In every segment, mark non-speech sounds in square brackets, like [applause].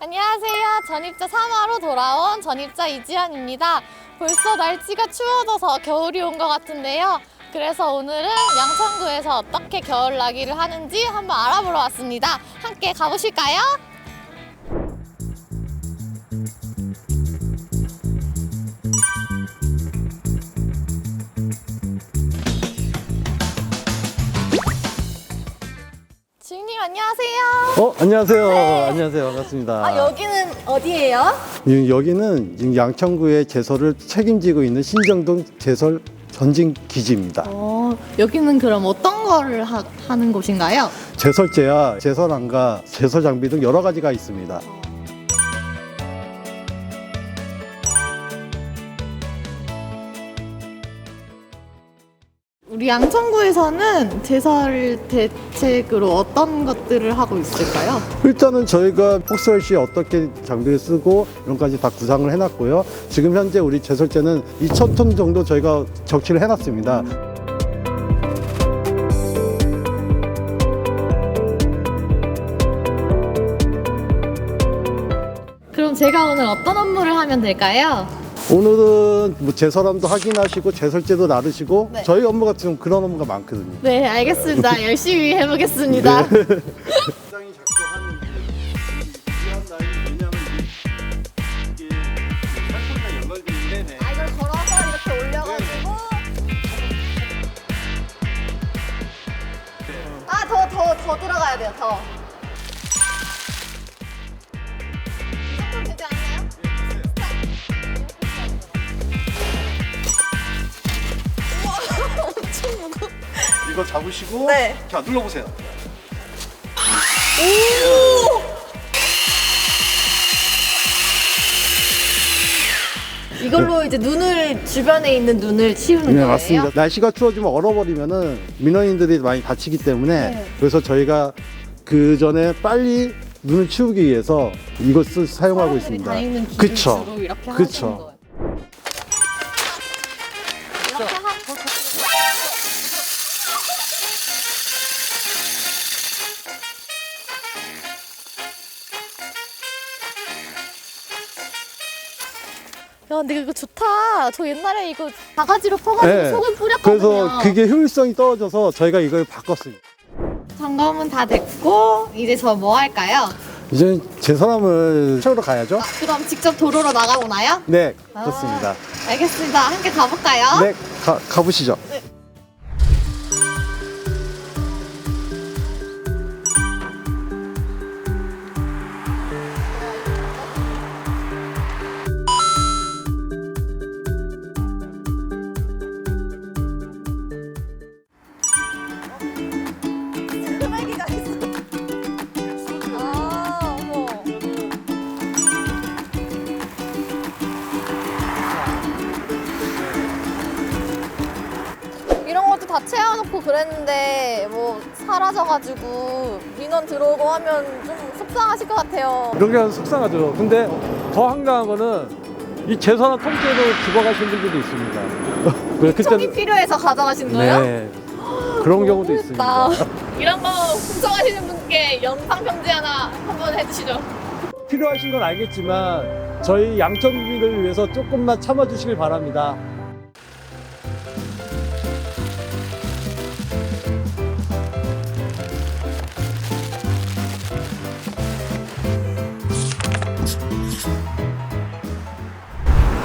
안녕하세요. 전입자 3화로 돌아온 전입자 이지연입니다. 벌써 날씨가 추워져서 겨울이 온 것 같은데요. 그래서 오늘은 양천구에서 어떻게 겨울 나기를 하는지 한번 알아보러 왔습니다. 함께 가보실까요? 안녕하세요. 어, 안녕하세요. 네. 안녕하세요. 반갑습니다. 아 여기는 어디예요? 이- 여기는 지금 양천구의 제설을 책임지고 있는 신정동 제설 전진 기지입니다. 어 여기는 그럼 어떤 거를 하, 하는 곳인가요? 제설제야, 제설안과 제설 장비 등 여러 가지가 있습니다. 우리 양천구에서는 제설 대책으로 어떤 것들을 하고 있을까요? 일단은 저희가 폭설 시에 어떻게 장비를 쓰고 이런 까지 다 구상을 해놨고요. 지금 현재 우리 제설제는 2,000톤 정도 저희가 적치를 해놨습니다. 그럼 제가 오늘 어떤 업무를 하면 될까요? 오늘은 뭐 제설함도 확인하시고 제설제도 나르시고 네. 저희 업무 같은 그런 업무가 많거든요. 네, 알겠습니다. 열심히 해보겠습니다. 굉장히 자꾸 하는 이한 라인 왜냐면 이게 살포기가 연결돼 있는데 아, 이걸 걸어서 이렇게 올려가지고. 아, 더, 더, 더 들어가야 돼요, 더. 이거 잡으시고 네. 자 눌러보세요. 이걸로 이제 눈을 주변에 있는 눈을 치우는 네 거예요? 맞습니다. 날씨가 추워지면 얼어버리면은 민원인들이 많이 다치기 때문에 네. 그래서 저희가 그 전에 빨리 눈을 치우기 위해서 이것을 사용하고 사람들이 있습니다. 다니는 길을 그쵸. 주로 이렇게 그쵸. 하시는 거예요. 근데 이거 좋다. 저 옛날에 이거 바가지로 퍼가지고 네. 소금 뿌렸거든요. 그래서 그게 효율성이 떨어져서 저희가 이걸 바꿨습니다. 점검은 다 됐고 이제 저 뭐 할까요? 이제 제 사람을 채우러 가야죠. 그럼 직접 도로로 나가보나요? 네, 아. 좋습니다. 알겠습니다. 함께 가볼까요? 네, 가, 가보시죠. 쓰 그랬는데 뭐 사라져가지고 민원 들어오고 하면 좀 속상하실 것 같아요. 이런 게 속상하죠. 근데 더 한가한 거는 이 재산한 통째로 죽어가신 분들도 있습니다. [laughs] 그래, 총이 필요해서 가져가신 거예요? 네. 그런 경우도. 있습니다. [laughs] 이런 거 걱정하시는 분께 영상 편지 하나 한번 해주시죠. 필요하신 건 알겠지만 저희 양천구민을 위해서 조금만 참아주시길 바랍니다.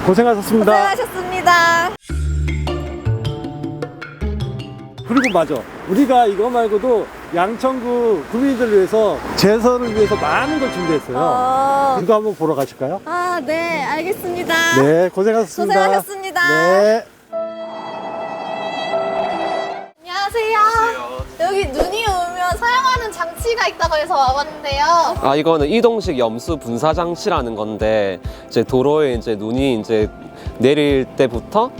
고생하셨습니다. 고생하셨습니다. 그리고 맞아. 우리가 이거 말고도 양천구 구민들을 위해서 재선을 위해서 많은 걸 준비했어요. 어... 그거 한번 보러 가실까요? 아, 네, 알겠습니다. 네, 고생하셨습니다. 고생하셨습니다. 네. 안녕하세요. 여기 눈이 오면 사용하는 장치가 있다고 해서 와봤는데요. 아 이거는 이동식 염수 분사 장치라는 건데 이제 도로에 이제 눈이 이제 내릴 때부터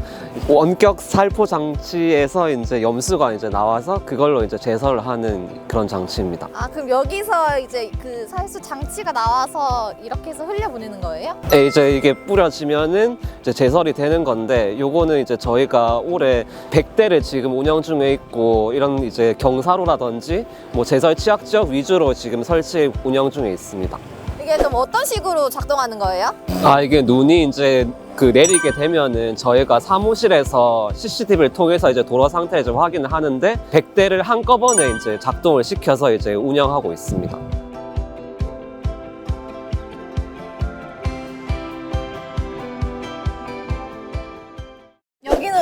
원격 살포 장치에서 이제 염수가 이제 나와서 그걸로 이제 제설을 하는 그런 장치입니다. 아 그럼 여기서 이제 그 살수 장치가 나와서 이렇게 해서 흘려보내는 거예요? 네, 이제 이게 뿌려지면은 이제 제설이 되는 건데 요거는 이제 저희가 올해 100대를 지금 운영 중에 있고 이런 이제 경사로라든지 뭐 제설 취약 지역 위주로 지금 설치 운영 중에 있습니다. 이게 좀 어떤 식으로 작동하는 거예요? 아 이게 눈이 이제 그 내리게 되면은 저희가 사무실에서 CCTV를 통해서 이제 도로 상태를 좀 확인을 하는데 100대를 한꺼번에 이제 작동을 시켜서 이제 운영하고 있습니다.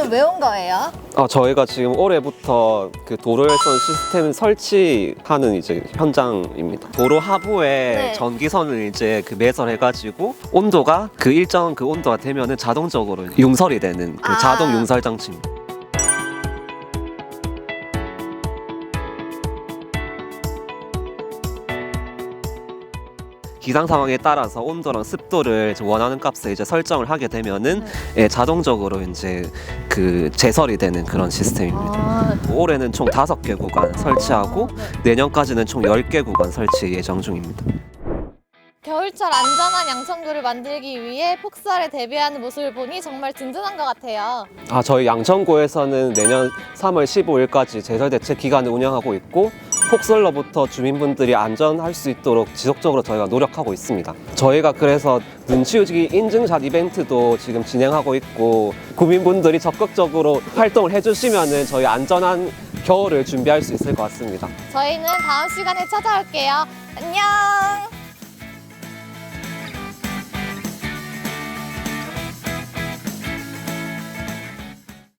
여기는 왜온 거예요? 아, 저희가 지금 올해부터 그 도로열선 시스템 설치하는 이제 현장입니다. 도로 하부에 네. 전기선을 이제 그 매설해가지고 온도가 그 일정 그 온도가 되면은 자동적으로 융설이 되는 그 아. 자동 융설 장치입니다. 기상 상황에 따라서 온도랑 습도를 원하는 값에 이제 설정을 하게 되면은 예, 자동적으로 이제 그 제설이 되는 그런 시스템입니다. 아, 올해는 총 다섯 개 구간 설치하고 네. 내년까지는 총 10개 구간 설치 예정 중입니다. 겨울철 안전한 양천구를 만들기 위해 폭설에 대비하는 모습을 보니 정말 든든한 것 같아요. 아, 저희 양천구에서는 내년 3월 15일까지 제설 대책 기간을 운영하고 있고 폭설로부터 주민분들이 안전할 수 있도록 지속적으로 저희가 노력하고 있습니다. 저희가 그래서 눈치우기 인증샷 이벤트도 지금 진행하고 있고 구민분들이 적극적으로 활동을 해주시면은 저희 안전한 겨울을 준비할 수 있을 것 같습니다. 저희는 다음 시간에 찾아올게요. 안녕!